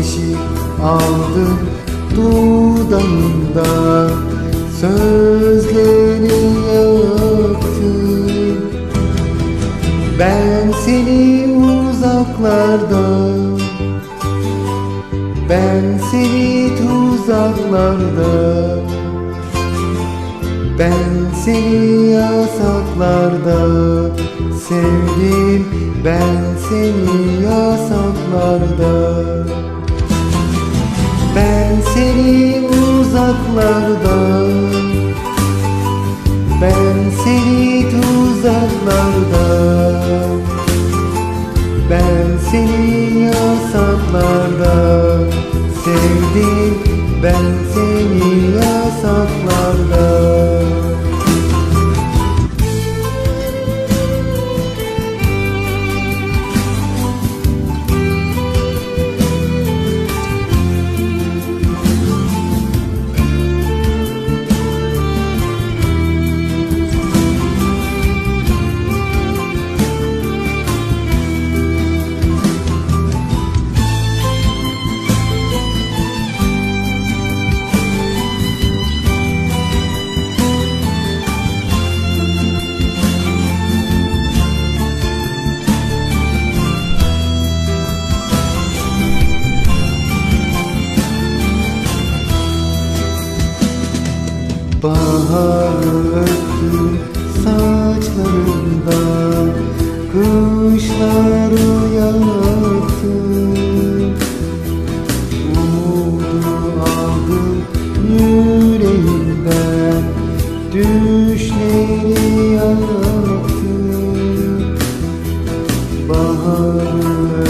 Ateşi aldım dudağında Sözleri yaktın Ben seni uzaklarda Ben seni tuzaklarda ben seni yasaklarda. Sevdim Ben seni yasaklarda seni uzaklarda Ben seni tuzaklarda Ben seni yasaklarda Baharı öptüm saçlarından Kışları yaktım Umudu aldım yüreğimden Düşleri yaktım Baharı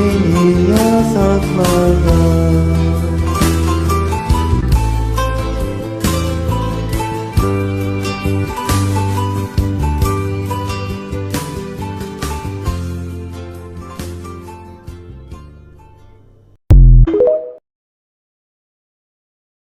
ben seni yasaklarda